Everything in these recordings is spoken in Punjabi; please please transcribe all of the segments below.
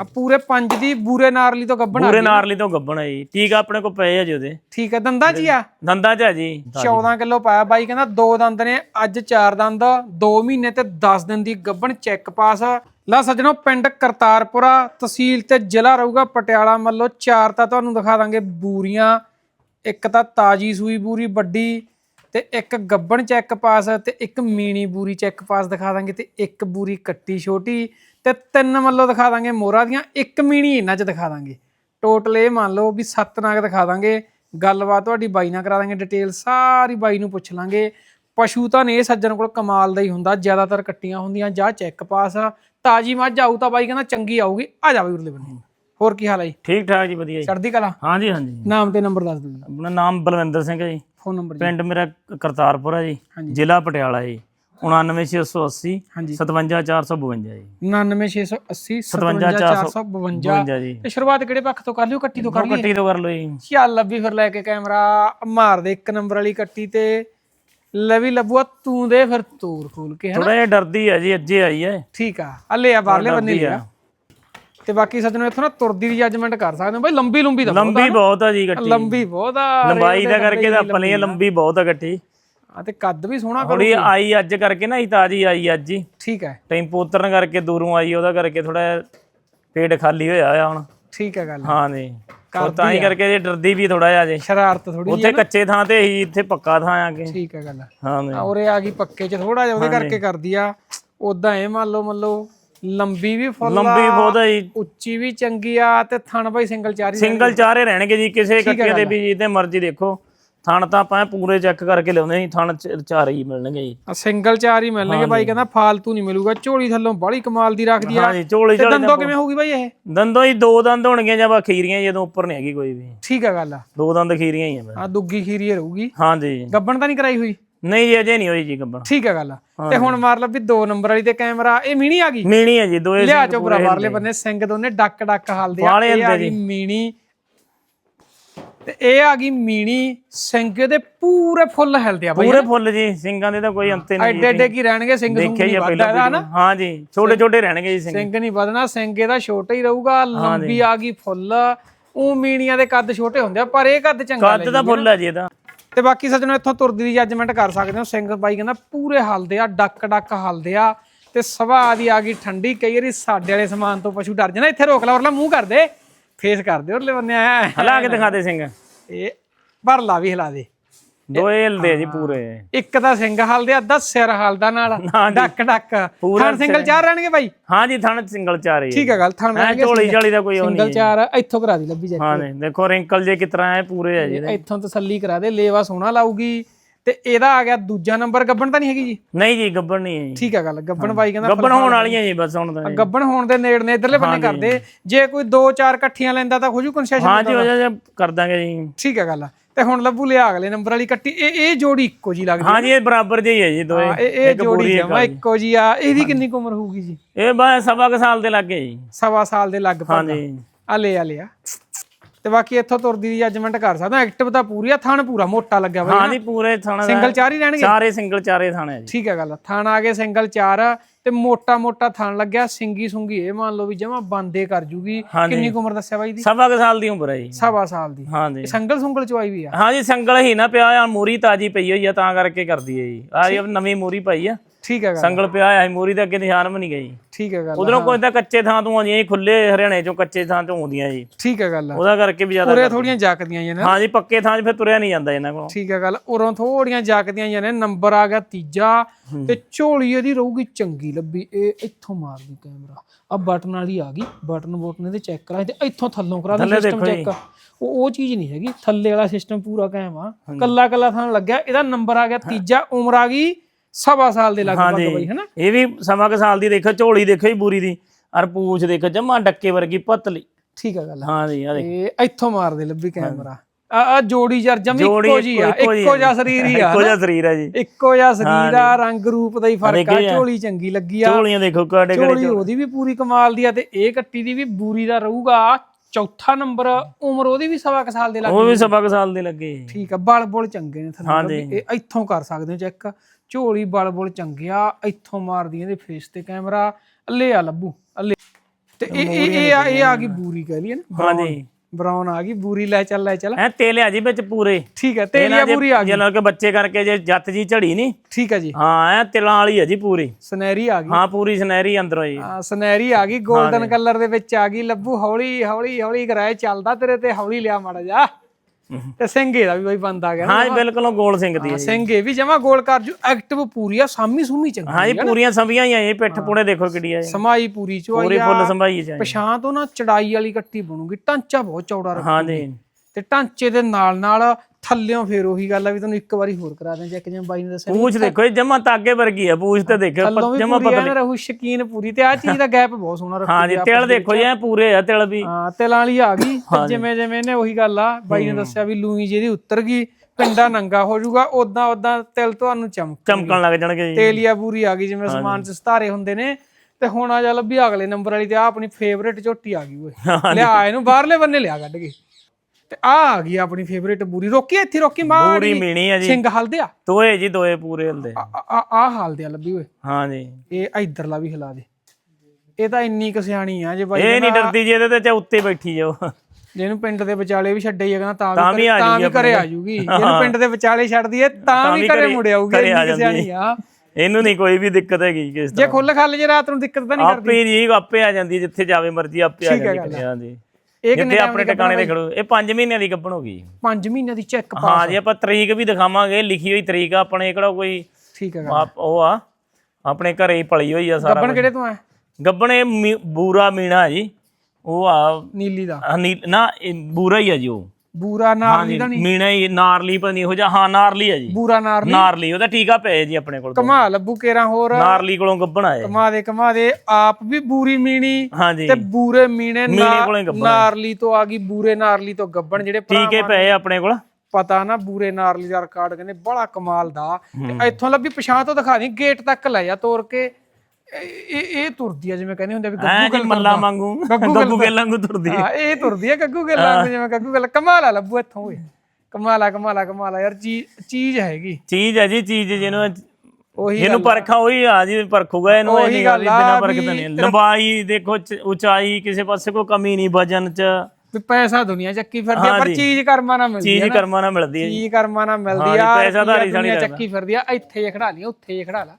ਆ ਪੂਰੇ ਪੰਜ ਦੀ ਬੂਰੇ ਨਾਰਲੀ ਤੋਂ ਗੱਬਣ ਆ ਪੂਰੇ ਗਈ। ਨਾਰਲੀ ਤੋਂ ਗੱਬਣ ਆ ਜੀ। ਟੀਕਾ ਆਪਣੇ ਕੋਲ ਪਏ ਆ ਜੀ ਉਹਦੇ। ਠੀਕ ਹੈ ਦੰਦਾਂ ਹੀ ਆ? ਦੰਦਾਂ ਚ ਆ ਜੀ। 14 ਕਿਲੋ ਪਾਇਆ। ਬਾਈ ਕਹਿੰਦਾ ਦੋ ਦੰਦ ਨੇ ਅੱਜ ਚਾਰ ਦੰਦ 2 ਮਹੀਨੇ ਤੇ 10 ਦਿਨ ਦੀ ਗੱਬਣ ਚੈੱਕ ਪਾਸ ਲਾ ਸੱਜਣੋ ਪਿੰਡ ਕਰਤਾਰਪੁਰਾ ਤਹਿਸੀਲ ਤੇ ਜ਼ਿਲ੍ਹਾ ਰਹੂਗਾ ਪਟਿਆਲਾ ਮੱਲੋ। ਚਾਰ ਤਾਂ ਤੁਹਾਨੂੰ ਦਿਖਾ ਦਾਂਗੇ ਬੂਰੀਆਂ। ਇੱਕ ਤਾਂ ਤਾਜੀ ਸੂਈ ਬੂਰੀ ਵੱਡੀ ਤੇ ਇੱਕ ਗੱਬਣ ਚੈੱਕ ਪਾਸ ਤੇ ਇੱਕ ਮੀਣੀ ਬੂਰੀ ਚੈੱਕ ਪਾਸ ਦਿਖਾ ਦਾਂਗੇ ਤੇ ਇੱਕ ਬੂਰੀ ਕੱਟੀ ਛੋਟੀ। ਤੇ ਤਿੰਨ ਮੱਲੋ ਦਿਖਾ ਦਾਂਗੇ ਮੋਹਰਾ ਦੀਆਂ ਇੱਕ ਮੀਣੀ ਇਹਨਾਂ 'ਚ ਦਿਖਾ ਦਾਂਗੇ। ਟੋਟਲ ਇਹ ਮੰਨ ਲਓ ਵੀ ਸੱਤ ਨਾਗ ਦਿਖਾ ਦਾਂਗੇ। ਗੱਲਬਾਤ ਤੁਹਾਡੀ ਬਾਈ ਨਾਲ ਕਰਾ ਦਾਂਗੇ ਡਿਟੇਲ ਸਾਰੀ ਬਾਈ ਨੂੰ ਪੁੱਛ ਲਾਂਗੇ। ਪਸ਼ੂ ਤਾਂ ਨੇ ਸੱਜਣ ਕੋਲ ਕਮਾਲ ਦਾ ਹੀ ਹੁੰਦਾ ਜ਼ਿਆਦਾਤਰ ਕੱਟੀਆਂ ਹੁੰਦੀਆਂ ਜਾਂ ਚੈੱਕ ਪਾਸ ਤਾਜੀ ਮੱਝ ਆਊ ਤਾਂ ਬਾਈ ਕਹਿੰਦਾ ਚੰਗੀ ਆਊਗੀ ਆ ਜਾ ਬਾਈ ਉਰਲੇ ਬੰਨੇ। ਹੋਰ ਕੀ ਹਾਲ ਹੈ ਜੀ? ਠੀਕ ਠਾਕ ਜੀ ਵਧੀਆ ਜੀ। ਚੜ੍ਹਦੀ ਕਲਾ? ਹਾਂਜੀ ਹਾਂਜੀ। ਨਾਮ ਤੇ ਨੰਬਰ ਦੱਸ ਦਿਓ ਜੀ। ਆਪਣਾ ਨਾਮ ਬਲਵਿੰਦਰ ਸਿੰਘ ਹੈ ਜੀ। ਫੋਨ ਨੰਬਰ ਜੀ। ਪਿੰਡ ਮੇਰਾ ਕਰਤਾਰਪੁਰ ਹੈ ਜੀ। ਜ਼ਿਲ੍ਹਾ ਪਟਿਆਲਾ ਜੀ। 99680 ਹਾਂਜੀ। 57452 ਜੀ। 99680 57452 57452 ਜੀ। ਤੇ ਸ਼ੁਰੂਆਤ ਕਿਹੜੇ ਪੱਖ ਤੋਂ ਕਰ ਲਿਓ? ਕੱਟੀ ਤੋਂ ਕਰ ਲਈ ਕੱਟੀ ਤੋਂ ਕਰ ਲਓ ਜੀ। ਚੱਲ ਲੱਭੀ ਫਿਰ ਲੈ ਕੇ ਕੈਮਰਾ ਮਾਰ ਦੇ ਇੱਕ ਨੰਬਰ ਵਾਲੀ ਕੱਟੀ ਤੇ। ਲਵੀ ਲੱਭੂਆ ਤੂੰ ਦੇ ਫਿਰ ਤੂਰ ਖੋਲ ਕੇ ਹਨਾ? ਥੋੜਾ ਜਿਹਾ ਡਰਦੀ ਹੈ ਜੀ ਅੱਜੇ ਆਈ ਹੈ ਠੀਕ ਆ। ਬਾਹਰਲੇ ਬੰਨੇ ਡਰਦੀ ਲਿਆ ਆ। ਤੇ ਬਾਕੀ ਸੱਜਣੋ ਇੱਥੋਂ ਨਾ ਤੁਰਦੀ ਦੀ ਜੱਜਮੈਂਟ ਕਰ ਸਕਦੇ ਹੋ। ਬਈ ਲੰਬੀ ਲੰਬੀ ਦਾ ਲੰਬੀ ਬਹੁਤ ਆ ਜੀ ਲੰਬੀ ਬਹੁਤ ਆ ਲੰਬਾਈ ਦਾ ਕਰਕੇ ਤਾਂ ਪਲੇ ਲੰਬੀ ਬਹੁਤ ਆ ਕੱਟੀ। ਆ ਤੇ ਕੱਦ ਵੀ ਸੋਹਣਾ ਕਰੋ ਥੋੜੀ ਆਈ ਅੱਜ ਕਰਕੇ ਨਾ ਹੀ ਤਾਜੀ ਆਈ ਅੱਜ ਹੀ। ਠੀਕ ਹੈ। ਟੈਂਪੋ ਉਤਰਨ ਕਰਕੇ ਦੂਰੋਂ ਆਈ ਉਹਦਾ ਕਰਕੇ ਥੋੜਾ ਪੇਟ ਖਾਲੀ ਹੋਇਆ ਆ ਹੁਣ। ਠੀਕ ਹੈ ਗੱਲ ਹਾਂ। ਜੀ। ਉਹ ਤਾਂ ਹੀ ਕਰਕੇ ਇਹ ਡਰਦੀ ਵੀ ਥੋੜਾ ਜਿਹਾ ਜੇ। ਸ਼ਰਾਰਤ ਥੋੜੀ ਉੱਥੇ ਕੱਚੇ ਥਾਂ ਤੇ ਹੀ ਇੱਥੇ ਪੱਕਾ ਥਾਂ ਆ ਕੇ। ਠੀਕ ਹੈ ਗੱਲ ਹਾਂ। ਜੀ। ਔਰੇ ਆ ਗਈ ਪੱਕੇ ਚ ਥੋੜਾ ਜਿਹਾ ਉਹਦੇ ਕਰਕੇ ਕਰਦੀ ਆ। ਉਦਾਂ ਇਹ ਮੰਨ ਲਓ ਮੰਨ ਲਓ ਲੰਬੀ ਵੀ ਫੁੱਲ ਲੰਬੀ ਬਹੁਤ ਜੀ। ਉੱਚੀ ਵੀ ਚੰਗੀ ਆ ਤੇ ਥਣ ਭਾਈ ਸਿੰਗਲ ਚਾਰ ਹੀ ਸਿੰਗਲ ਚਾਰੇ ਰਹਿਣਗੇ ਜੀ ਕਿਸੇ ਕੱਕੇ ਦੇ ਵੀ ਜਿੱਤੇ ਮਰਜ਼ੀ ਦੇਖੋ। ਥਣ ਤਾਂ ਆਪਾਂ ਪੂਰੇ ਚੈੱਕ ਕਰਕੇ ਲਿਆਉਂਦੇ ਜੀ ਥਣ ਚ- ਚਾਰੇ ਹੀ ਮਿਲਣਗੇ ਜੀ। ਆ ਸਿੰਗਲ ਚਾਰ ਹੀ ਮਿਲਣਗੇ ਬਾਈ ਕਹਿੰਦਾ ਫਾਲਤੂ ਨਹੀਂ ਮਿਲੂਗਾ ਝੋਲੀ ਥੱਲੋਂ ਬਾਹਲੀ ਕਮਾਲ ਦੀ ਰੱਖਦੀ ਆ। ਹਾਂ ਜੀ ਝੋਲੀ ਤੇ ਝੋਲੀ ਦੰਦੋ ਕਿਵੇਂ ਹੋਊਗੀ ਬਾਈ ਇਹ? ਦੰਦੋਂ ਹੀ ਦੋ ਦੰਦ ਹੋਣਗੇ ਜਾਂ ਬਾ ਖੀਰੀਆਂ ਜਦੋਂ ਉੱਪਰ ਨਹੀਂ ਹੈਗੀ ਕੋਈ ਵੀ। ਠੀਕ ਆ ਗੱਲ ਆ। ਦੋ ਦੰਦ ਖੀਰੀਆਂ ਹੀ ਆ ਬਸ। ਆ ਦੁੱਗੀ ਖੀਰੀ ਰਹੂਗੀ। ਹਾਂ ਜੀ ਗੱਬਣ ਤਾਂ ਨਹੀਂ ਕਰਾਈ ਹੋਈ? ਨਹੀਂ ਜੀ ਅਜੇ ਨਹੀਂ ਹੋਈ ਜੀ ਗੱਬਣ। ਠੀਕ ਆ ਗੱਲ ਆ। ਤੇ ਹੁਣ ਮਾਰ ਲਾ ਵੀ ਦੋ ਨੰਬਰ ਵਾਲੀ ਤੇ ਕੈਮਰਾ ਇਹ ਮੀਣੀ ਆ ਗਈ? ਮੀਣੀ ਹੈ ਜੀ ਦੋਏ ਲਿਆ ਚੋ ਬਰਾ ਬਾਹਰਲੇ ਬੰਨੇ ਸਿੰਘ ਦੋਨੇ ਡੱਕ ਡੱਕ ਹਾਲਦੇ ਆ ਵਾਲੇ ਇਹ ਆ ਗਈ ਮੀਣੀ। ਤੇ ਇਹ ਆ ਗਈ ਮੀਣੀ ਸਿੰਘ ਦੇ ਪੂਰੇ ਫੁੱਲ ਹਿਲਦੇ ਆ ਬਾਈ ਪੂਰੇ ਫੁੱਲ ਜੀ ਸਿੰਘਾਂ ਦੇ ਤਾਂ ਕੋਈ ਅੰਤ ਨਹੀਂ ਐਡੇ ਐਡੇ ਕੀ ਰਹਿਣਗੇ ਸਿੰਘ ਸੁੰਗ ਦੇਖਿਆ ਹੀ ਆ ਪਹਿਲਾਂ ਹਨਾ? ਹਾਂ ਜੀ ਛੋਟੇ ਛੋਟੇ ਰਹਿਣਗੇ ਜੀ ਸਿੰਘ ਸਿੰਘ। ਨਹੀਂ ਵਧਣਾ ਸਿੰਘ ਇਹਦਾ ਛੋਟਾ ਹੀ ਰਹੂਗਾ ਲੰਬੀ ਆ ਗਈ ਫੁੱਲ। ਉਹ ਮੀਣੀਆਂ ਦੇ ਕੱਦ ਛੋਟੇ ਹੁੰਦੇ ਆ ਪਰ ਇਹ ਕੱਦ ਚੰਗਾ ਕੱਦ ਦਾ ਫੁੱਲ ਹੈ ਜੀ ਇਹਦਾ ਤੇ। ਬਾਕੀ ਸੱਜਣੋ ਇੱਥੋਂ ਤੁਰਦੀ ਦੀ ਜੱਜਮੈਂਟ ਕਰ ਸਕਦੇ ਹੋ। ਸਿੰਘ ਬਾਈ ਕਹਿੰਦਾ ਪੂਰੇ ਹਲਦੇ ਆ ਡੱਕ ਡੱਕ ਹਲਦੇ ਆ। ਤੇ ਸਵਾ ਦੀ ਆ ਗਈ ਠੰਡੀ ਕਈ ਵਾਰੀ ਸਾਡੇ ਵਾਲੇ ਸਮਾਨ ਤੋਂ ਪਸ਼ੂ ਡਰ ਜਾਂਦਾ ਇੱਥੇ ਰੋਕ ਲਾ ਔਰਲਾ ਮੂੰਹ ਕਰ ਦੇ। ਫੇਸ ਕਰ ਦੇ ਔਰਲੇ ਬੰਨੇ ਆਇਆ ਹਲਾ ਕੇ ਦਿਖਾ ਦੇ ਸਿੰਘ। ਇਹ ਭਰ ਲਾ ਵੀ ਹਿਲਾ ਦੇ। ਦੋਏ ਹਿਲਦੇ ਜੀ ਪੂਰੇ। ਇੱਕ ਤਾਂ ਸਿੰਘ ਹਲਦੇ ਅੱਧਾ ਸਿਰ ਹਲਦਾ ਨਾਲ। Duck duck. ਥਣ ਸਿੰਗਲ ਚਾਰ ਰਹਿਣਗੇ ਬਾਈ? ਹਾਂ ਜੀ ਥਣ ਸਿੰਗਲ ਚਾਰੇ ਹੀ ਠੀਕ ਹੈ ਗੱਲ ਥਣ ਐ ਰਹਿਣਗੇ ਝੋਲੀ ਝਾਲੀ ਦਾ ਕੋਈ ਉਹ ਸਿੰਗਲ ਨਹੀਂ ਚਾਰ ਇੱਥੋਂ ਕਰਾ ਦੀ ਲੱਭੀ ਜਾ ਹਾਂ ਦੇਖੋ ਰਿੰਕਲ ਜੇ ਕਿਤਰਾ ਹੈ ਪੂਰੇ ਹੈ ਜੀ। ਇੱਥੋਂ ਤਸੱਲੀ ਕਰਾ ਦੇ ਲੇਵਾ ਸੋਹਣਾ ਲਾਊਗੀ। ਤੇ ਇਹਦਾ ਆ ਗਿਆ ਦੂਜਾ ਨੰਬਰ ਗੱਬਣ ਤਾਂ ਨਹੀਂ ਹੈਗੀ ਜੀ? ਨਹੀਂ ਜੀ ਗੱਬਣ ਨਹੀਂ ਹੈ ਜੀ। ਠੀਕ ਹੈ ਗੱਲ ਗੱਬਣ ਬਾਈ ਕਹਿੰਦਾ ਗੱਬਣ ਹੋਣ ਵਾਲੀਆਂ ਜੀ ਬਸ ਹੁਣ ਤਾਂ ਜੀ। ਗੱਬਣ ਹੋਣ ਦੇ ਨੇੜ ਨੇ ਇਧਰਲੇ ਬੰਨੇ ਕਰਦੇ। ਜੇ ਕੋਈ 2-4 ਇਕੱਠੀਆਂ ਲੈਂਦਾ ਤਾਂ ਖੋਜੂ ਕਨਸੈਸ਼ਨ ਹਾਂ ਜੀ ਹੋ ਜਾ ਕਰ ਦਾਂਗੇ ਜੀ। ਠੀਕ ਹੈ ਗੱਲ ਤੇ ਹੁਣ ਲੱਭੂ ਲਿਆ ਅਗਲੇ ਨੰਬਰ ਵਾਲੀ ਕੱਟੀ ਇਹ ਇਹ ਜੋੜੀ ਇੱਕੋ ਜੀ ਲੱਗਦੀ ਹਾਂ ਜੀ ਇਹ ਬਰਾਬਰ ਜਿਹੀ ਹੈ ਜੀ ਦੋਏ ਆ, ਇਹ ਇਹ ਜੋੜੀ ਜਮਾ ਇੱਕੋ ਜੀ ਆ। ਇਹਦੀ ਕਿੰਨੀ ਉਮਰ ਹੋਊਗੀ ਜੀ? ਇਹ ਬਸ ਸਵਾ ਕੁ ਸਾਲ ਦੇ ਲੱਗੇ ਜੀ। ਸਵਾ ਸਾਲ ਦੇ ਲਗਭਗ ਹਾਂ ਜੀ। ਆ ਲੈ ਆ ਲਿਆ ਤੇ ਬਾਕੀ ਇੱਥੋਂ ਤੁਰਦੀ ਦੀ ਜੱਜਮੈਂਟ ਕਰ ਸਕਦਾ ਐਕਟਿਵ ਤਾਂ ਪੂਰੀ ਆ ਥਣ ਪੂਰਾ ਮੋਟਾ ਲੱਗਿਆ ਬਾਈ ਹਾਂ ਜੀ ਪੂਰੇ ਥਣ ਸਿੰਗਲ ਚਾਰ ਹੀ ਰਹਿਣਗੇ? ਚਾਰੇ ਸਿੰਗਲ ਚਾਰੇ ਥਣ ਹੈ ਜੀ। ਠੀਕ ਹੈ ਗੱਲ ਥਣ ਆ ਗਏ ਸਿੰਗਲ ਚਾਰ। ਤੇ ਮੋਟਾ ਮੋਟਾ ਥਣ ਲੱਗਿਆ ਸਿੰਗੀ ਸੁੰਗੀ ਇਹ ਮੰਨ ਲਓ ਵੀ ਜਮਾ ਬੰਦੇ ਕਰ ਜੂਗੀ। ਹਾਂਜੀ। ਕਿੰਨੀ ਕੁ ਉਮਰ ਦੱਸਿਆ ਬਾਈ ਦੀ? ਸਵਾ ਕੁ ਸਾਲ ਦੀ ਉਮਰ ਹੈ ਜੀ। ਸਵਾ ਸਾਲ ਦੀ। ਹਾਂ ਜੀ ਸੰਗਲ ਸੁੰਗਲ ਚਵਾਈ ਵੀ ਆ? ਹਾਂ ਜੀ ਸੰਗਲ ਹੀ ਨਾ ਪਿਆ ਆ ਮੂਰੀ ਤਾਜੀ ਪਈ ਹੋਈ ਆ ਤਾਂ ਕਰਕੇ ਕਰਦੀ ਹੈ ਜੀ। ਆ ਇਹ ਨਵੀਂ ਮੂਰੀ ਪਈ ਆ। ਠੀਕ ਹੈ ਗੱਲ। ਸੰਗਲ ਪਿਆ ਆ ਮੂਰੀ ਦੇ ਅੱਗੇ ਨਿਸ਼ਾਨ ਵੀ ਨਹੀਂ ਗਈ ਠੀਕ ਹੈ ਗੱਲ ਉਧਰੋਂ ਕੋਈ ਤਾਂ ਕੱਚੇ ਥਾਂ ਤੋਂ ਆਉਂਦੀਆਂ ਜੀ ਖੁੱਲੇ ਹਰਿਆਣੇ ਚੋਂ ਕੱਚੇ ਥਾਂ ਤੋਂ ਆਉਂਦੀਆਂ ਜੀ। ਠੀਕ ਹੈ ਗੱਲ ਉਹਦਾ ਕਰਕੇ ਵੀ ਜ਼ਿਆਦਾ ਉਰੇ ਥੋੜੀਆਂ ਜਾਕਦੀਆਂ ਜਾਂ ਨੇ। ਹਾਂ ਜੀ ਪੱਕੇ ਥਾਂ 'ਚ ਫਿਰ ਤੁਰਿਆ ਨਹੀਂ ਜਾਂਦਾ ਇਹਨਾਂ ਕੋਲੋਂ। ਠੀਕ ਹੈ ਗੱਲ ਉਰੋਂ ਥੋੜੀਆਂ ਜਾਕਦੀਆਂ ਜਾਂ ਨੇ ਨੰਬਰ ਆ ਗਿਆ ਤੀਜਾ। ਤੇ ਝੋਲੀ ਇਹਦੀ ਰਹੂਗੀ ਚੰਗੀ ਲੱਭੀ। ਇਹ ਇੱਥੋਂ ਮਾਰਦੀ ਕੈਮਰਾ। ਆ ਬਟਨ ਵਾਲੀ ਆ ਗਈ। ਬਟਨ ਬਟਨ ਇਹਦੇ ਚੈੱਕ ਕਰਾ ਤੇ ਇੱਥੋਂ ਥੱਲੋਂ ਕਰਾ ਦੇ ਸਿਸਟਮ ਚੈੱਕ ਉਹ ਉਹ ਚੀਜ਼ ਨਹੀਂ ਹੈਗੀ। ਥੱਲੇ ਵਾਲਾ ਸਿਸਟਮ ਪੂਰਾ ਕਾਇਮ ਆ। ਕੱਲਾ ਕੱਲਾ ਥਾਂ ਲੱਗਿਆ। ਇਹਦਾ ਨੰਬਰ ਆ ਗਿਆ। ਤੀਜਾ ਉਮਰ ਆ ਗਈ। ਸਵਾ ਸਾਲ ਦੇ ਲਗਭਗ ਬਈ ਹਨਾ? ਇਹ ਵੀ ਸਵਾ ਕੁ ਸਾਲ ਦੀ ਦੇਖੋ ਝੋਲੀ ਦੇਖੋ ਜੀ ਬੂਰੀ ਦੀ। ਅਰ ਪੂਛ ਦੇਖੋ ਜਮਾ ਡੱਕੇ ਵਰਗੀ ਪਤਲੀ। ਠੀਕ ਹੈ ਗੱਲ ਹਾਂ ਜੀ ਆ ਦੇਖ। ਇਹ ਇੱਥੋਂ ਮਾਰਦੇ ਲੱਭੀ ਕੈਮਰਾ। ਆ ਆ ਜੋੜੀ ਯਾਰ ਜਮੀ ਇੱਕੋ ਜੀ ਆ ਇੱਕੋ ਜਿਹੀ ਸਰੀਰ ਹੀ ਆ ਇੱਕੋ ਜਿਹਾ ਸਰੀਰ ਹੈ ਜੀ। ਇੱਕੋ ਜਿਹਾ ਸਰੀਰ ਆ ਰੰਗ ਰੂਪ ਦਾ ਹੀ ਫ਼ਰਕ ਆ ਝੋਲੀ ਚੰਗੀ ਲੱਗੀ ਆ। ਝੋਲੀਆਂ ਦੇਖੋ ਕਾੜੇ ਝੋਲੀ ਉਹਦੀ ਵੀ ਪੂਰੀ ਕਮਾਲ ਦੀ ਆ ਤੇ ਇਹ ਕੱਟੀ ਦੀ ਵੀ ਬੂਰੀ ਦਾ ਰਹੂਗਾ। ਚੌਥਾ ਨੰਬਰ ਉਮਰ ਉਹਦੀ ਵੀ ਸਵਾ ਕੁ ਸਾਲ ਦੇ ਲੱਗ ਉਹ ਵੀ ਸਵਾ ਕੁ ਸਾਲ ਦੀ ਲੱਗੇ। ਠੀਕ ਆ ਬਲ ਬੁਲ ਚੰਗੇ ਨੇ ਥੱਲੇ ਇਹ ਇੱਥੋਂ ਕਰ ਸਕਦੇ ਹੋ ਚੈੱਕ। ਝੋਲੀ ਬਲ ਬੁਲ ਚੰਗਿਆ ਇੱਥੋਂ ਮਾਰਦੀ ਇਹਦੇ ਫੇਸ ਤੇ ਕੈਮਰਾ ਅੱਲੇ ਆ ਲੱਭੂ ਅੱਲੇ। ਤੇ ਇਹ ਇਹ ਇਹ ਆ ਇਹ ਆ ਗਈ ਬੂਰੀ ਕਹਿ ਲਈਏ ਨਾ। ਹਾਂਜੀ ਬਰਾਊਨ ਆ ਗਈ ਬੂਰੀ ਲੈ ਚੱਲ ਲੈ ਚੱਲ। ਐ ਤੇਲਿਆ ਜੀ ਵਿੱਚ ਪੂਰੇ। ਠੀਕ ਹੈ ਤੇਲੀਆ ਬੂਰੀ ਆ ਗਈ? ਜਿਹਨਾਂ ਕੇ ਬੱਚੇ ਕਰਕੇ ਜੇ ਜੱਤ ਜੀ ਝੜੀ ਨਹੀਂ ਠੀਕ ਹੈ ਜੀ। ਹਾਂ ਐ ਤਿਲਾਂ ਵਾਲੀ ਹੈ ਜੀ ਪੂਰੀ। ਸੁਨਹਿਰੀ ਆ ਗਈ। ਹਾਂ ਪੂਰੀ ਸੁਨਹਿਰੀ ਅੰਦਰੋਂ ਜੀ। ਆ ਸੁਨਹਿਰੀ ਆ ਗਈ 골ਡਨ ਕਲਰ ਦੇ ਵਿੱਚ ਆ ਗਈ ਲੱਭੂ ਹੌਲੀ ਹੌਲੀ ਹੌਲੀ ਕਰਾਏ ਚੱਲਦਾ ਤੇਰੇ ਤੇ ਹੌਲੀ ਲਿਆ ਮਾੜਾ ਜਾ ਤੇ ਸਿੰਘੇ ਦਾ ਵੀ ਬਾਈ ਬੰਦ ਆ ਗਿਆ। ਹਾਂ ਬਿਲਕੁਲ ਉਹ ਗੋਲ ਸਿੰਘ ਦੀ ਹੈ। ਸਿੰਘੇ ਵੀ ਜਮਾ ਗੋਲ ਕਰ ਜੂ। ਐਕਟਿਵ ਪੂਰੀ ਆ ਸਾਮੀ ਸੂਮੀ ਚੰਗੀ ਹਾਂ ਜੀ ਪੂਰੀਆਂ ਸੰਭੀਆਂ ਹੀ ਆ ਇਹ ਪਿੱਠ ਪੁੜੇ ਦੇਖੋ ਕਿੱਡੀ ਆ ਸਮਾਈ ਪੂਰੀ ਚੋਈ ਪੂਰੀ ਫੁੱਲ ਸੰਭਾਈ ਚ ਆ। ਪਛਾਂ ਤੋਂ ਨਾ ਚੜਾਈ ਵਾਲੀ ਕੱਟੀ ਬਣੂਗੀ ਢਾਂਚਾ ਬਹੁਤ ਚੌੜਾ ਰੱਖ ਹਾਂ ਜੀ। ਤੇ ਢਾਂਚੇ ਦੇ ਨਾਲ ਨਾਲ ਥੱਲਿਓਂ ਫੇਰ ਉਹੀ ਗੱਲ ਆ ਵੀ ਤੁਹਾਨੂੰ ਇੱਕ ਵਾਰੀ ਹੋਰ ਕਰਾ ਦਿਆਂ ਚੈੱਕ ਜਿਵੇਂ ਬਾਈ ਨੇ ਦੱਸਿਆ ਪੂਛ ਦੇਖੋ ਇਹ ਜਮਾ ਤਾਗੇ ਵਰਗੀ ਆ ਪੂਛ ਤੇ ਦੇਖੋ ਜਮਾ ਐਨ ਰਹੂ ਸ਼ਕੀਨ ਪੂਰੀ ਤੇ ਆ ਚੀਜ਼ ਦਾ ਗੈਪ ਬਹੁਤ ਸੋਹਣਾ ਰੱਖੂ ਹਾਂ ਜੀ ਤਿਲ ਦੇਖੋ ਜੀ ਐ ਪੂਰੇ ਆ ਤਿਲ ਵੀ। ਹਾਂ ਤਿਲਾਂ ਵਾਲੀ ਆ ਗਈ ਜਿਵੇਂ ਜਿਵੇਂ ਨੇ ਉਹੀ ਗੱਲ ਆ ਬਾਈ ਨੇ ਦੱਸਿਆ ਵੀ ਲੂਈ ਜਿਹਦੀ ਉੱਤਰ ਗਈ ਪਿੰਡਾ ਨੰਗਾ ਹੋ ਜਾਊਗਾ ਉਦਾਂ ਉਦਾਂ ਤਿਲ ਤੁਹਾਨੂੰ ਚਮਕ ਚਮਕਣ ਲੱਗ ਜਾਣਗੇ ਜੀ। ਤੇਲੀਆ ਪੂਰੀ ਆ ਗਈ ਜਿਵੇਂ ਸਮਾਨ ਚ ਸਤਾਰੇ ਹੁੰਦੇ ਨੇ ਤੇ ਹੁਣ ਆ ਜਾ ਲੱਭੀ ਅਗਲੇ ਨੰਬਰ ਵਾਲੀ ਤੇ ਆ ਆਪਣੀ ਫੇਵਰੇਟ ਝੋਟੀ ਆ ਗਈ ਓਏ। ਲਿਆ ਇਹਨੂੰ ਬਾਹਰਲੇ ਬੰਨੇ ਲਿਆ ਕੱਢ ਕੇ। ਤੇ ਆ ਆ ਗਈ ਆਪਣੀ ਫੇਵਰੇਟ ਬੂਰੀ। ਰੋਕੀ ਇੱਥੇ ਰੋਕੀ ਮਾਰ ਪੂਰੀ ਮੀਣੀ ਆ ਜੀ। ਸਿੰਘ ਹਲਦਿਆ ਦੋਏ ਜੀ ਦੋਏ ਪੂਰੇ ਹੁੰਦੇ। ਆ ਆ- ਆ ਹਲਦਿਆ ਲੱਭੀ ਓਏ। ਹਾਂ ਜੀ। ਇਹ ਇਧਰਲਾ ਵੀ ਹਿਲਾ ਦੇ। ਇਹ ਤਾਂ ਇੰਨੀ ਕੁ ਸਿਆਣੀ ਆ ਜੇ ਬਾਈ ਇਹ ਨਹੀਂ ਡਰਦੀ ਜੀ ਇਹਦੇ ਤੇ ਚਾ ਉੱਤੇ ਬੈਠੀ ਜਾਓ। ਜਿਹਨੂੰ ਪਿੰਡ ਦੇ ਵਿਚਾਲੇ ਵੀ ਛੱਡੇ ਜਾਗਾ ਤਾਂ ਤਾਂ ਵੀ ਵੀ ਆ ਤਾਂ ਜਾਊਗੀ ਵੀ ਘਰੇ ਆ ਜੂਗੀ। ਜਿਹਨੂੰ ਪਿੰਡ ਦੇ ਵਿਚਾਲੇ ਛੱਡਦੀ ਏ ਤਾਂ ਵੀ ਘਰੇ ਮੁੜ ਆਊਗੀ ਘਰੇ ਆ ਇੰਨੀ ਕੁ ਜਾਂਦੀ। ਸਿਆਣੀ ਆ। ਇਹਨੂੰ ਨਹੀਂ ਕੋਈ ਵੀ ਦਿੱਕਤ ਹੈਗੀ ਕਿਸ ਜੇ ਖੁੱਲ ਖਾਲ ਜੇ ਰਾਤ ਨੂੰ ਦਿੱਕਤ ਤਾਂ ਨਹੀਂ ਕਰਦੀ। ਆਪੇ ਜੀ ਆਪੇ ਆ ਜਾਂਦੀ ਜਿੱਥੇ ਜਾਵੇ ਮਰਜ਼ੀ ਆਪੇ ਆ ਜਾਂਦੀ ਹੈ ਹਾਂ ਜੀ ਇਹ ਕਿੰਨੇ ਆਪਣੇ ਟਿਕਾਣੇ ਤੇ ਖੜੋ। ਇਹ 5 ਮਹੀਨਿਆਂ ਦੀ ਗੱਭਣ ਹੋ ਗਈ। 5 ਮਹੀਨਿਆਂ ਦੀ ਚੈੱਕ ਪਾ ਹਾਂ ਜੀ ਆਪਾਂ ਤਰੀਕ ਵੀ ਦਿਖਾਵਾਂਗੇ ਲਿਖੀ ਹੋਈ ਤਰੀਕ ਆ ਆਪਣੇ ਕਿਹੜਾ ਕੋਈ ਠੀਕ ਹੈ ਆਪ ਉਹ ਆ ਆਪਣੇ ਘਰੇ ਹੀ ਪਲੀ ਹੋਈ ਆ ਸਾਰਾ ਗੱਬਣ ਕਿਹੜੇ ਤੋਂ ਆ? ਗੱਭਣ ਇਹ ਬੂਰਾ ਮੀਣਾ ਜੀ ਉਹ ਆ। ਨੀਲੀ ਦਾ। ਨੀ- ਨਾ ਇਹ ਬੂਰਾ ਹੀ ਆ ਜੀ ਉਹ। ਬੂਰਾ ਨਾਰਲੀ ਦਾ ਨਹੀਂ। ਮੀਣਾ ਹੀ ਨਾਰਲੀ ਪਤਾ ਨਹੀਂ ਹੋ ਜਾ ਹਾਂ ਨਾਰਲੀ ਆ ਜੀ। ਬੂਰਾ ਨਾਰਲੀ? ਨਾਰਲੀ ਉਹਦਾ ਟੀਕਾ ਪਿਆ ਜੀ ਆਪਣੇ ਕੋਲ। ਕਮਾ ਲੱਭੂ ਕੇਰਾ ਹੋਰ। ਨਾਰਲੀ ਕੋਲੋਂ ਗੱਭਣ ਆਏ। ਕਮਾ ਦੇ ਕਮਾ ਦੇ ਆਪ ਵੀ ਬੂਰੀ ਮੀਣੀ ਤੇ ਬੂਰੇ ਮੀਣੇ ਨਾਰਲੀ ਤੋਂ ਆ ਗਈ ਬੂਰੇ ਨਾਰਲੀ ਤੋਂ ਗੱਬਣ ਜਿਹੜੇ ਟੀਕੇ ਪਏ ਆਪਣੇ ਕੋਲ। ਪਤਾ ਨਾ ਬੂਰੇ ਨਾਰਲੀ ਦਾ ਰਿਕਾਰਡ ਕਹਿੰਦੇ ਬੜਾ ਕਮਾਲ ਦਾ। ਇੱਥੋਂ ਲੱਭੀ ਪਛਾਣ ਤੋਂ ਦਿਖਾ ਦੀ ਗੇਟ ਤੱਕ ਲੈ ਜਾ ਤੋਰ ਕੇ। ਇਹ ਇਹ- ਤੁਰਦੀ ਆ ਜਿਵੇਂ ਕਹਿੰਦੇ ਹੁੰਦੇ ਆ ਵੀ ਐ ਗੱਗੂ ਜੀ ਮੱਲਾ ਵਾਂਗੂ। ਗੱਗੂ ਗੇਲਾਂ ਨੂੰ ਤੁਰਦੀ ਹਾਂ ਇਹ ਤੁਰਦੀ ਆ ਗੱਗੂ ਗੱਲਾਂ ਜਿਵੇਂ ਗੱਗੂ ਗੱਲ। ਕਮਾਲ ਆ ਲੱਭੂ ਇੱਥੋਂ ਓਏ ਕਮਾਲਾ ਕਮਾਲਾ ਕਮਾਲਾ ਯਾਰ ਚੀਜ਼ ਚੀਜ਼ ਹੈਗੀ। ਚੀਜ਼ ਹੈ ਜੀ ਚੀਜ਼ ਜਿਹਨੂੰ ਉਹੀ ਜਿਹਨੂੰ ਪਰਖਾ ਉਹੀ ਆ ਜੀ ਪਰਖੂਗਾ ਇਹਨੂੰ ਇਹ ਨਹੀਂ ਗੱਲ ਆ ਬਿਨਾ ਪਰਖ ਵੀ ਤਾਂ ਨਹੀਂ। ਲੰਬਾਈ ਦੇਖੋ ਚ- ਉਚਾਈ ਕਿਸੇ ਪਾਸੇ ਕੋਈ ਕਮੀ ਨਹੀਂ ਵਜਨ ਚ। ਵੀ ਪੈਸਾ ਦੁਨੀਆ ਚੱਕੀ ਫਿਰਦੀ ਆ ਪਰ ਚੀਜ਼ ਕਰਮਾਂ ਨਾਲ ਮਿਲਦੀ ਆ ਚੀਜ਼ ਕਰਮਾਂ ਨਾਲ ਮਿਲਦੀ ਹੈ ਜੀ। ਚੀਜ਼ ਕਰਮਾਂ ਨਾਲ ਮਿਲਦੀ ਹਾਂ ਆ ਪੈਸਾ ਧਾਰੀ ਦੁਨੀਆ ਸਾਣੀ ਚੱਕੀ ਫਿਰਦੀ ਆ ਇੱਥੇ ਜੇ ਖੜਾ ਲਈ ਉੱਥੇ ਜੇ ਖੜਾ ਲਾ।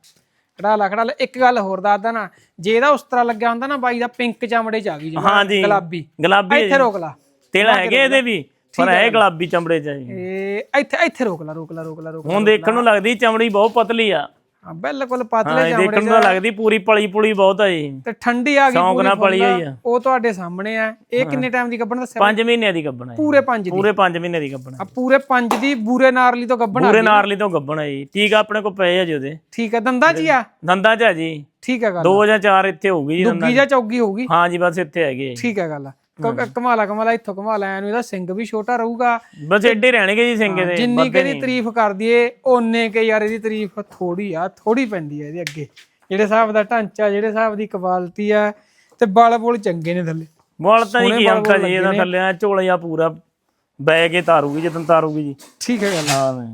ਖੜਾ ਲਾ ਖੜਾ ਲਾ। ਇੱਕ ਗੱਲ ਹੋਰ ਦੱਸਦਾ ਨਾ ਜੇ ਇਹਦਾ ਉਸ ਤਰ੍ਹਾਂ ਲੱਗਿਆ ਹੁੰਦਾ ਨਾ ਬਾਈ ਦਾ ਪਿੰਕ ਚਮੜੇ ਚ ਆ ਗਈ ਹਾਂ ਜੀ ਗੁਲਾਬੀ। ਗੁਲਾਬੀ ਹੈ ਇੱਥੇ ਜੀ। ਰੋਕ ਲਾ। ਤੇਲ ਹੈਗੇ ਇਹਦੇ ਵੀ ਪਰ ਹੈ ਗੁਲਾਬੀ ਚਮੜੇ ਚ ਆ ਜੀ। ਇਹ ਇੱਥੇ ਇੱਥੇ ਰੋਕ ਲਾ ਰੋਕ ਲਾ ਰੋਕ ਲਾ ਰੋਕ ਲਾ। ਹੁਣ ਦੇਖਣ ਨੂੰ ਲੱਗਦੀ ਚਮੜੀ ਬਹੁਤ ਪਤਲੀ ਆ। ਹਾਂ ਬਿਲਕੁਲ ਪਤਲੇ ਚਮੜੇ ਦੇਖਣ ਨੂੰ ਲੱਗਦੀ ਪੂਰੀ ਪਲੀ ਪੁਲੀ ਬਹੁਤ ਆ ਜੀ। ਤੇ ਠੰਡੀ ਆ ਗਈ ਸ਼ੌਂਕ ਨਾਲ ਪਲੀ ਹੋਈ ਆ। ਉਹ ਤੁਹਾਡੇ ਸਾਹਮਣੇ ਆ। ਇਹ ਕਿੰਨੇ ਟਾਈਮ ਦੀ ਗੱਬਣ ਦੱਸਿਆ 5 ਮਹੀਨਿਆਂ ਦੀ ਹੈ ਜੀ। ਪੂਰੇ 5 ਦੀ। ਪੂਰੇ 5 ਮਹੀਨੇ ਦੀ ਗੱਭਣ ਆ ਪੂਰੇ 5 ਦੀ ਬੂਰੇ ਨਾਰਲੀ ਤੋਂ ਗੱਬਣ ਆ ਪੂਰੇ ਨਾਰਲੀ ਤੋਂ ਗੱਭਣ ਹੈ ਜੀ। ਠੀਕ ਆ ਆਪਣੇ ਕੋਲ ਪਏ ਆ ਜੀ ਉਹਦੇ। ਠੀਕ ਹੈ ਦੰਦਾਂ ਹੀ ਆ? ਦੰਦਾਂ ਚ ਆ ਜੀ। ਠੀਕ ਹੈ ਗੱਲ ਦੋ ਜਾਂ ਚਾਰ ਇੱਥੇ ਹੋਊਗੀ ਜੀ ਦੰਦਾਂ ਦੁੱਗੀ ਜਾਂ ਚੌਗੀ ਹੋਊਗੀ? ਹਾਂ ਜੀ ਬਸ ਇੱਥੇ ਹੈਗੇ ਆ ਜੀ। ਠੀਕ ਹੈ ਗੱਲ ਕਮਾਲਾ ਕਮਾਲਾ ਇੱਥੋਂ ਕਮਾਲਾ ਐਨੂੰ ਇਹਦਾ ਸਿੰਘ ਵੀ ਛੋਟਾ ਰਹੂਗਾ। ਬਸ ਐਡੇ ਰਹਿਣਗੇ ਜੀ ਸਿੰਘੇ ਦੇ ਜਿੰਨੀ ਕਿ ਤਾਰੀਫ ਕਰ ਦਈਏ ਓਨੇ ਕੇ ਯਾਰ ਇਹਦੀ ਤਾਰੀਫ ਥੋੜੀ ਆ ਥੋੜੀ ਪੈਂਦੀ ਆ ਇਹਦੇ ਅੱਗੇ। ਜਿਹੜੇ ਹਿਸਾਬ ਦਾ ਢਾਂਚਾ ਜਿਹੜੇ ਹਿਸਾਬ ਦੀ ਕੁਆਲਿਟੀ ਆ ਤੇ ਬਲ ਬੁਲ ਚੰਗੇ ਨੇ ਥੱਲੇ। ਮੁੱਲ ਤਾਂ ਜੀ ਕੀ ਅੰਕਲ ਜੀ ਇਹਦਾ ਥੱਲੇ ਆ ਝੋਲਿਆ ਪੂਰਾ ਬੈ ਕੇ ਤਾਰੂਗੀ ਜਦੋਂ ਤਾਰੂਗੀ ਜੀ। ਠੀਕ ਹੈ ਗੱਲ। ਹਾਂ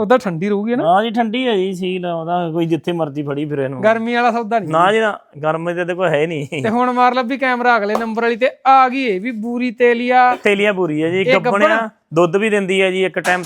ਉਦਾਂ ਠੰਡੀ ਰਹੂਗੀ ਨਾ? ਹਾਂ ਜੀ ਠੰਡੀ ਹੈ ਜੀ ਸੀਲ ਉਹਦਾ ਕੋਈ ਜਿੱਥੇ ਮਰਜ਼ੀ ਫੜੀ ਫਿਰੇ ਇਹਨੂੰ। ਗਰਮੀ ਵਾਲਾ ਸੌਦਾ ਨਹੀਂ। ਨਾ ਜੀ ਨਾ ਗਰਮ ਤੇ ਕੋਈ ਹੈ ਨਹੀਂ। ਤੇ ਹੁਣ ਮਾਰ ਲੱਭੀ ਕੈਮਰਾ ਅਗਲੇ ਨੰਬਰ ਵਾਲੀ ਤੇ ਆ ਗਈ ਇਹ ਵੀ ਬੂਰੀ ਤੇਲੀਆ। ਤੇਲੀਆਂ ਪੂਰੀ ਹੈ ਜੀ ਗੱਬਣਿਆ ਦੁੱਧ ਵੀ ਦਿੰਦੀ ਹੈ ਜੀ ਇੱਕ ਟਾਈਮ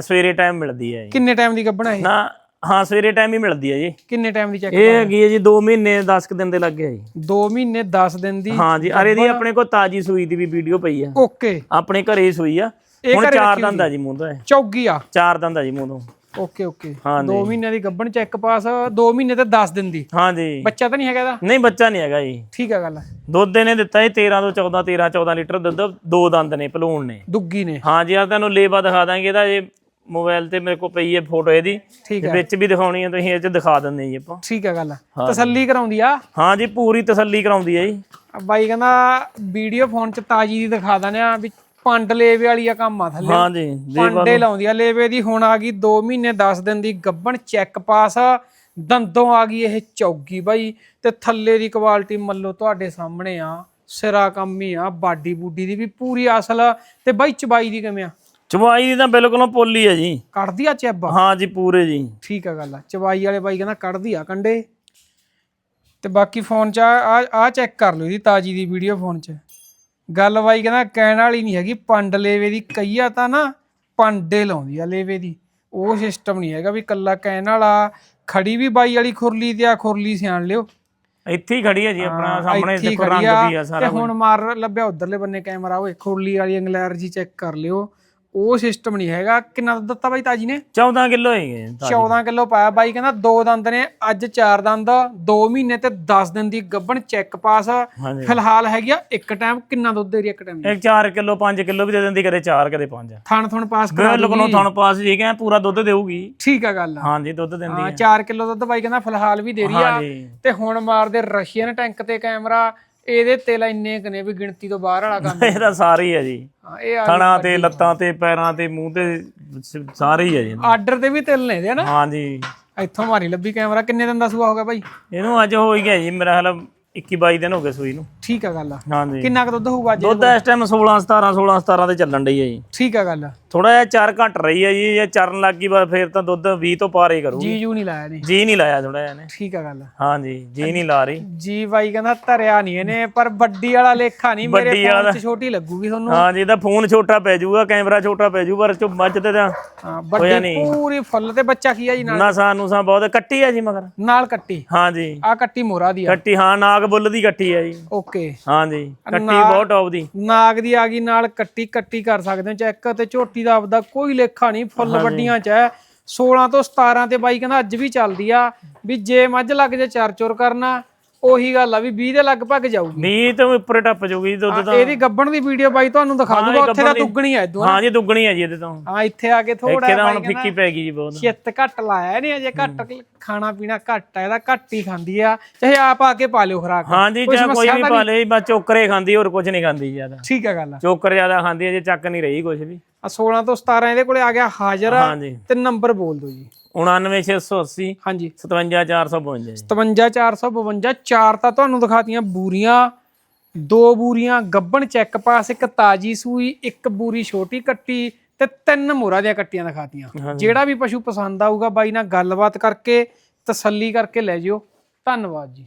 ਸਵੇਰੇ ਟਾਈਮ ਮਿਲਦੀ ਹੈ ਜੀ। ਕਿੰਨੇ ਟਾਈਮ ਦੀ ਗੱਬਣਾ ਇਹ? ਨਾ ਹਾਂ ਸਵੇਰੇ ਟਾਈਮ ਹੀ ਮਿਲਦੀ ਹੈ ਜੀ। ਕਿੰਨੇ ਟਾਈਮ ਦੀ ਚੈੱਕ ਇਹ ਹੈਗੀ ਹੈ ਜੀ 2 ਮਹੀਨੇ 10 ਦਿਨ ਦੇ ਲੱਗੇ ਜੀ। 2 ਮਹੀਨੇ 10 ਦਿਨ ਦੀ ਹਾਂ ਜੀ ਅਰੇ ਦੀ ਆਪਣੇ ਕੋਲ ਤਾਜੀ ਸੂਈ ਦੀ ਵੀ ਵੀਡੀਓ ਪਈ ਆ। ਓਕੇ। ਆਪਣੇ ਘਰੇ ਹੀ ਸੂਈ ਆ। ਹੁਣ ਚਾਰ ਦੰਦ ਆ ਜੀ ਮੂੰਹ ਤੋਂ ਇਹ। ਚੌਗੀ ਆ। ਚਾਰ ਦੰਦ ਆ ਜੀ ਮੂੰਹ ਤੋਂ। Okay okay. ਹਾਂ 2 ਮਹੀਨੇ ਦੀ ਗੱਬਣ ਚੈੱਕ ਪਾਸ 2 ਮਹੀਨੇ ਤੇ 10 ਦਿਨ ਦੀ। ਹਾਂ ਜੀ। ਬੱਚਾ ਤਾਂ ਨਹੀਂ ਹੈਗਾ ਇਹਦਾ? ਨਹੀਂ ਬੱਚਾ ਨਹੀਂ ਹੈਗਾ ਜੀ। ਠੀਕ ਹੈ ਗੱਲ ਦੁੱਧ ਇਹਨੇ ਦਿੱਤਾ ਜੀ 13 ਤੋਂ 14 13 14 ਲੀਟਰ ਦੁੱਧ ਦੋ ਦੰਦ ਨੇ ਭਲੂਣ ਨੇ। ਦੁੱਗੀ ਨੇ। ਹਾਂ ਜੀ ਆ ਤੁਹਾਨੂੰ ਲੇਵਾ ਦਿਖਾ ਦਾਂਗੇ ਇਹਦਾ ਇਹ ਮੋਬਾਈਲ ਤੇ ਮੇਰੇ ਕੋਲ ਪਈ ਹੈ ਫੋਟੋ ਇਹਦੀ ਠੀਕ ਵਿੱਚ ਵੀ ਦਿਖਾਉਣੀ ਹੈ ਤੁਸੀਂ ਇਹ ਚ ਦਿਖਾ ਦਿੰਦੇ ਜੀ ਆਪਾਂ। ਠੀਕ ਹੈ ਗੱਲ। ਤਸੱਲੀ ਕਰਾਉਂਦੀ ਆ? ਹਾਂ ਜੀ ਪੂਰੀ ਤਸੱਲੀ ਕਰਾਉਂਦੀ ਹੈ ਜੀ। ਬਾਈ ਕਹਿੰਦਾ ਵੀਡੀਓ ਫੋਨ ਚ ਤਾਜੀ ਦੀ ਦਿਖਾ ਦਨੇ ਆ ਵੀ ਪੰਡ ਲੇਵੇ ਵਾਲੀ ਆ ਕੰਮ ਆ ਥੱਲੇ। ਹਾਂ ਜੀ ਦੇ ਪਾਂਡੇ ਲਾਉਂਦੀ ਆ ਲੇਵੇ ਦੀ ਹੁਣ ਆ ਗਈ 2 ਮਹੀਨੇ 10 ਦਿਨ ਦੀ ਗੱਬਣ ਚੈੱਕ ਪਾਸ ਦੰਦੋਂ ਆ ਗਈ ਇਹ ਚੌਗੀ ਬਾਈ ਤੇ ਥੱਲੇ ਦੀ ਕੁਆਲਿਟੀ ਮੱਲੋ ਤੁਹਾਡੇ ਸਾਹਮਣੇ ਆ। ਸਿਰਾ ਕੰਮ ਹੀ ਆ ਬਾਡੀ ਬੂਡੀ ਦੀ ਵੀ ਪੂਰੀ ਅਸਲ। ਤੇ ਬਾਈ ਚਬਾਈ ਦੀ ਕਿਵੇਂ ਆ? ਚਵਾਈ ਦੀ ਤਾਂ ਬਿਲਕੁਲ ਪੋਲੀ ਹੈ ਜੀ। ਕੱਢਦੀ ਆ ਚੈਬ? ਹਾਂ ਜੀ ਪੂਰੇ ਜੀ। ਠੀਕ ਆ ਗੱਲ ਆ। ਚਬਾਈ ਵਾਲੇ ਬਾਈ ਕਹਿੰਦਾ ਕੱਢਦੀ ਆ ਕੰਡੇ। ਤੇ ਬਾਕੀ ਫੋਨ 'ਚ ਆ ਆ ਚੈੱਕ ਕਰ ਲਓ ਇਹਦੀ ਤਾਜੀ ਦੀ ਵੀਡੀਓ ਫੋਨ 'ਚ। ਗੱਲ ਬਾਈ ਕਹਿੰਦਾ ਕਹਿਣ ਵਾਲੀ ਨਹੀਂ ਹੈਗੀ ਪੰਡ ਲੇਵੇ ਦੀ ਕਈਆ ਤਾਂ ਨਾ ਪਾਂਡੇ ਲਾਉਂਦੀ ਆ ਲੇਵੇ ਦੀ। ਉਹ ਸਿਸਟਮ ਨਹੀਂ ਹੈਗਾ ਵੀ ਕੱਲਾ ਕਹਿਣ ਵਾਲਾ। ਖੜੀ ਵੀ ਬਾਈ ਵਾਲੀ ਖੁਰਲੀ ਤੇ ਆ ਖੁਰਲੀ ਸਿਆਣ ਲਿਓ। ਇੱਥੇ ਹੀ ਖੜੀ ਹੈ ਜੀ ਆਪਣਾ ਸਾਹਮਣੇ ਦੇਖੋ ਰੰਗ ਵੀ ਆ। ਤੇ ਸਾਰਾ ਹੁਣ ਮਾਰ ਲੱਭਿਆ ਉਧਰਲੇ ਬੰਨੇ ਕੈਮਰਾ ਓਏ ਖੁਰਲੀ ਵਾਲੀ ਇੰਗਲੈਰ ਜੀ ਚੈੱਕ ਕਰ ਲਿਓ। ਉਹ ਸਿਸਟਮ ਨਹੀਂ ਹੈਗਾ। ਕਿੰਨਾ ਦੁੱਧ ਦਿੱਤਾ ਬਾਈ ਤਾਜੀ ਨੇ? 14 ਕਿਲੋ ਹੈਗੇ ਤਾਂ 14 ਕਿਲੋ ਪਾਇਆ। ਬਾਈ ਕਹਿੰਦਾ ਦੋ ਦੰਦ ਨੇ ਅੱਜ ਚਾਰ ਦੰਦ 2 ਮਹੀਨੇ ਤੇ 10 ਦਿਨ ਦੀ ਗੱਭਣ ਚੈੱਕ ਪਾਸ ਹਾਂਜੀ। ਫਿਲਹਾਲ ਹੈਗੀ ਆ ਇੱਕ ਟਾਈਮ ਕਿੰਨਾ ਦੁੱਧ ਦੇ ਰਹੀ ਇੱਕ ਟਾਈਮ ਇੱਕ 4 ਕਿਲੋ 5 ਕਿਲੋ ਵੀ ਦੇ ਦਿੰਦੀ ਕਦੇ 4 ਕਦੇ 5 ਥਣ ਥਣ ਪਾਸ ਕਰਾ ਬਿਲਕੁਲ ਨੂੰ ਤੁਹਾਨੂੰ ਪਾਸ ਜੀ ਕਿ ਪੂਰਾ ਦੁੱਧ ਦੇਊਗੀ। ਠੀਕ ਆ ਗੱਲ ਹਾਂਜੀ ਦੁੱਧ ਦਿੰਦੀ ਹਾਂ 4 ਕਿਲੋ ਦੁੱਧ ਬਾਈ ਕਹਿੰਦਾ ਫਿਲਹਾਲ ਵੀ ਦੇ ਰਹੀ ਆ। ਹਾਂਜੀ। ਤੇ ਹੁਣ ਮਾਰਦੇ ਰਸ਼ੀਅਨ ਟੈਂਕ ਤੇ ਕੈਮਰਾ। ਇਹਦੇ ਤੇ ਲਾ ਇੰਨੇ ਕਨੇ ਵੀ ਗਿਣਤੀ ਤੋਂ ਬਾਹਰ ਵਾਲਾ ਕੰਮ ਇਹ ਤਾਂ ਸਾਰੇ ਹੀ ਆ ਜੀ। ਹਾਂ ਇਹ ਥਣਾ ਤੇ ਲੱਤਾਂ ਤੇ ਪੈਰਾਂ ਤੇ ਮੂੰਹ ਤੇ ਸ- ਸਾਰੇ ਹੀ ਆ ਜੀ। ਆਰਡਰ ਤੇ ਵੀ ਤਿਲ ਨੇ ਦੇ ਨਾ। ਹਾਂਜੀ। ਇੱਥੋਂ ਮਾਰੀ ਲੱਭੀ ਕੈਮਰਾ। ਕਿੰਨੇ ਦਿਨ ਦਾ ਸੂਆ ਹੋ ਗਿਆ ਬਾਈ ਇਹਨੂੰ ਅੱਜ ਹੋ ਹੀ ਗਿਆ ਜੀ ਮੇਰਾ ਹਾਲ 21 22 ਦਿਨ ਹੋ ਗਏ ਸੂਈ ਨੂੰ। ਠੀਕ ਆ ਗੱਲ ਹਾਂਜੀ। ਕਿੰਨਾ ਕੁ ਦੁੱਧ ਹੋਊਗਾ ਅੱਜ ਦੁੱਧ ਇਸ ਟਾਈਮ 16 17 16 17 ਤੇ ਚੱਲਣ ਡਈ ਹੈ ਜੀ। ਠੀਕ ਆ ਗੱਲ ਥੋੜਾ ਜਿਹਾ ਚਾਰ ਘਟ ਰਹੀ ਹੈ ਜੀ ਜੇ ਚਰਨ ਲੱਗ ਗਈ ਬਸ ਫੇਰ ਤਾਂ ਦੁੱਧ 20 ਤੋਂ ਪਾਰ ਹੀ ਕਰੂਗੀ। ਜੀ ਜੂ ਨਹੀਂ ਲਾਇਆ ਨੇ ਜੀ ਨਹੀਂ ਲਾਇਆ ਥੋੜਾ ਜਿਹਾ ਨੇ ਠੀਕ ਆ ਗੱਲ ਹਾਂਜੀ ਜੀ ਨਹੀਂ ਲਾ ਰਹੀ। ਜੀ ਬਾਈ ਕਹਿੰਦਾ ਧਰਿਆ ਨਹੀਂ ਇਹਨੇ ਪਰ ਵੱਡੀ ਵਾਲਾ ਲੇਖਾ ਨਹੀਂ ਮੇਰੇ ਫੋਨ। 'ਚ ਛੋਟੀ ਲੱਗੂਗੀ ਤੁਹਾਨੂੰ। ਹਾਂਜੀ ਇਹਦਾ ਫੋਨ ਛੋਟਾ ਪੈ ਜਾਊਗਾ ਕੈਮਰਾ ਛੋਟਾ ਪੈ ਜਾਊ ਪਰ ਚੁ ਮੱਝ ਤੇ ਤਾਂ ਹਾਂ ਵੱਡੀ। ਪੂਰੀ ਫੁੱਲ ਤੇ ਬੱਚਾ ਕੀ ਆ ਜੀ ਨਾਲ? ਨਾ ਸਾਨੂੰ ਸਾ ਬਹੁਤ ਕੱਟੀ ਹੈ ਜੀ ਮਗਰ। ਨਾਲ ਕੱਟੀ। ਹਾਂਜੀ। ਆ ਕੱਟੀ ਮੋਰਾ ਦੀ ਆ। ਕੱਟੀ ਹਾਂ ਨਾਗ ਬੁੱਲ ਦੀ ਕੱਟੀ ਹੈ ਜੀ। ਓਕੇ। ਹਾਂਜੀ ਕੱਟੀ ਬਹੁਤ ਟੌਪ ਦੀ ਨਾਗ ਦੀ ਆ ਗਈ ਨਾਲ ਕੱਟੀ ਕੱਟੀ ਕਰ ਸਕਦੇ ਹੋ। ਚੈੱਕ ਤੇ ਝੋਟੀ ਦਾ ਆਪਦਾ ਕੋਈ ਲੇਖਾ ਨਹੀਂ ਫੁੱਲ ਵੱਡੀਆਂ ਚ ਹੈ। 16 ਤੋਂ 17 ਤੇ ਬਾਈ ਕਹਿੰਦਾ ਅੱਜ ਵੀ ਚੱਲਦੀ ਆ ਵੀ ਜੇ ਮੱਝ ਲੱਗ ਜੇ ਚਾਰ ਚੋਰ ਕਰਨਾ ਉਹੀ ਗੱਲ ਆ ਵੀ 20 ਦੇ ਲਗਭਗ ਜਾਊਗੀ। ਨੀ ਤੇ ਉੱਪਰ ਟੱਪ ਜਾਊਗੀ ਜੀ ਦੁੱਧ ਤਾਂ। ਇਹਦੀ ਗੱਬਣ ਦੀ ਵੀਡੀਓ ਬਾਈ ਤੁਹਾਨੂੰ ਦਿਖਾ ਦੂਗਾ ਉੱਥੇ ਦਾ ਦੁੱਗਣੀ ਆ ਇਦੋਂ ਹਾਂ ਜੀ ਦੁੱਗਣੀ ਹੈ ਜੀ ਇਹਦੇ ਤੋਂ। ਹਾਂ ਇੱਥੇ ਆ ਕੇ ਥੋੜਾ ਕਿਹਦਾ ਹੁਣ ਫਿੱਕੀ ਪੈ ਗਈ ਜੀ ਬਹੁਤ। ਚਿੱਤ ਘੱਟ ਲਾਇਆ ਨਹੀਂ ਅਜੇ ਘੱਟ ਖਾਣਾ ਪੀਣਾ ਘੱਟ ਆ ਇਹਦਾ ਘੱਟ ਹੀ ਖਾਂਦੀ ਆ। ਚਾਹੇ ਆਪ ਆ ਕੇ ਪਾ ਲਿਓ ਖਰਾਕ। ਹਾਂ ਜੀ ਚਾਹੇ ਕੋਈ ਵੀ ਪਾ ਲੇ ਬਸ ਚੋਕਰੇ ਖਾਂਦੀ ਹੋਰ ਕੁਝ ਨਹੀਂ ਖਾਂਦੀ ਜ਼ਿਆਦਾ। ਠੀਕ ਆ ਗੱਲ ਆ। ਚੋਕਰ ਜ਼ਿਆਦਾ ਖਾਂਦੀ ਹੈ ਜੇ ਚੱਕ ਨਹੀਂ ਰਹੀ ਕੁਝ ਵੀ। ਆ 16 ਤੋਂ 17 ਇਹਦੇ ਕੋਲੇ ਆ ਗਿਆ ਹਾਜ਼ਰ। ਆ ਤੇ ਨੰਬਰ ਬੋਲ ਦਿਓ ਜੀ। 99680 ਹਾਂਜੀ। 57452 ਜੀ। 57452 ਚਾਰ ਤਾਂ ਤੁਹਾਨੂੰ ਦਿਖਾਤੀਆਂ ਬੂਰੀਆਂ ਦੋ ਬੂਰੀਆਂ ਗੱਬਣ ਚੈੱਕ ਪਾਸ ਇੱਕ ਤਾਜੀ ਸੂਈ ਇੱਕ ਬੂਰੀ ਛੋਟੀ ਕੱਟੀ ਤੇ ਤਿੰਨ ਮੋਰਾ ਦੀਆਂ ਕੱਟੀਆਂ ਦਿਖਾਤੀਆਂ। ਜਿਹੜਾ ਵੀ ਪਸ਼ੂ ਪਸੰਦ ਆਊਗਾ ਬਾਈ ਨਾਲ ਗੱਲਬਾਤ ਕਰਕੇ ਤਸੱਲੀ ਕਰਕੇ ਲੈ ਜਿਓ। ਧੰਨਵਾਦ ਜੀ।